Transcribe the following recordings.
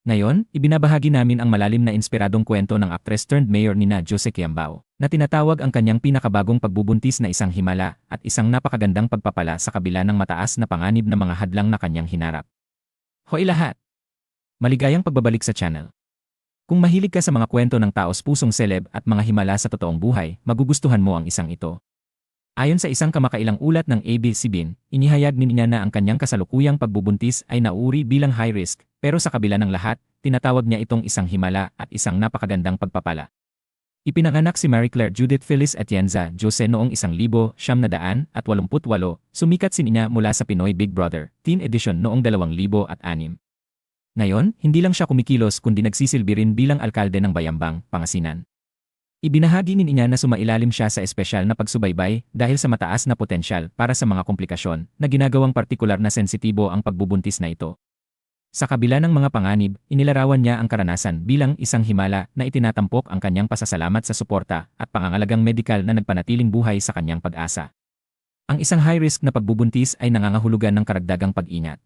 Ngayon, ibinabahagi namin ang malalim na inspiradong kwento ng actress turned mayor ni na Jose Quiambao, na tinatawag ang kanyang pinakabagong pagbubuntis na isang himala at isang napakagandang pagpapala sa kabila ng mataas na panganib na mga hadlang na kanyang hinarap. Hoy lahat! Maligayang pagbabalik sa channel. Kung mahilig ka sa mga kwento ng taos pusong seleb at mga himala sa totoong buhay, magugustuhan mo ang isang ito. Ayon sa isang kamakailang ulat ng ABS-CBN, inihayag ni niya na ang kanyang kasalukuyang pagbubuntis ay nauri bilang high risk, pero sa kabila ng lahat, tinatawag niya itong isang himala at isang napakagandang pagpapala. Ipinanganak si Marie Claire Judith Phyllis Atienza Jose noong 1988, sumikat si niya mula sa Pinoy Big Brother, Teen Edition noong 2006. Ngayon, hindi lang siya kumikilos kundi nagsisilbi rin bilang alkalde ng Bayambang, Pangasinan. Ibinahagi ni niya na sumailalim siya sa espesyal na pagsubaybay dahil sa mataas na potensyal para sa mga komplikasyon na ginagawang partikular na sensitibo ang pagbubuntis na ito. Sa kabila ng mga panganib, inilarawan niya ang karanasan bilang isang himala na itinatampok ang kanyang pasasalamat sa suporta at pangangalagang medikal na nagpanatiling buhay sa kanyang pag-asa. Ang isang high-risk na pagbubuntis ay nangangahulugan ng karagdagang pag-ingat.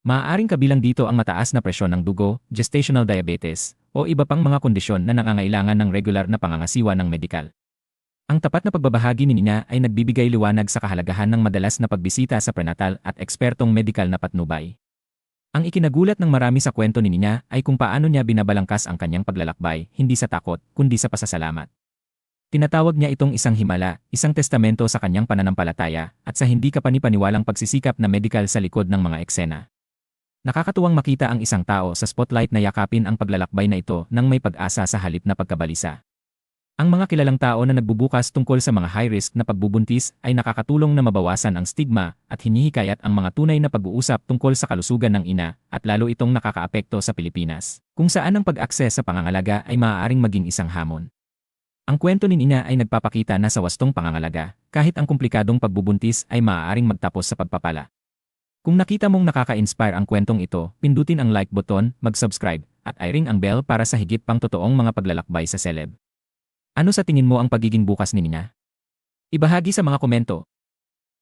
Maaaring kabilang dito ang mataas na presyon ng dugo, gestational diabetes, o iba pang mga kondisyon na nangangailangan ng regular na pangangasiwa ng medikal. Ang tapat na pagbabahagi ni Nina ay nagbibigay liwanag sa kahalagahan ng madalas na pagbisita sa prenatal at ekspertong medikal na patnubay. Ang ikinagulat ng marami sa kwento ni Nina ay kung paano niya binabalangkas ang kanyang paglalakbay, hindi sa takot, kundi sa pasasalamat. Tinatawag niya itong isang himala, isang testamento sa kanyang pananampalataya, at sa hindi kapanipaniwalang pagsisikap na medikal sa likod ng mga eksena. Nakakatuwang makita ang isang tao sa spotlight na yakapin ang paglalakbay na ito nang may pag-asa sa halip na pagkabalisa. Ang mga kilalang tao na nagbubukas tungkol sa mga high-risk na pagbubuntis ay nakakatulong na mabawasan ang stigma at hinihikayat ang mga tunay na pag-uusap tungkol sa kalusugan ng ina at lalo itong nakakaapekto sa Pilipinas, kung saan ang pag-akses sa pangangalaga ay maaaring maging isang hamon. Ang kwento ni Ina ay nagpapakita na sa wastong pangangalaga, kahit ang komplikadong pagbubuntis ay maaaring magtapos sa pagpapala. Kung nakita mong nakaka-inspire ang kwentong ito, pindutin ang like button, mag-subscribe, at i-ring ang bell para sa higit pang totoong mga paglalakbay sa celeb. Ano sa tingin mo ang pagiging bukas ni Nina? Ibahagi sa mga komento.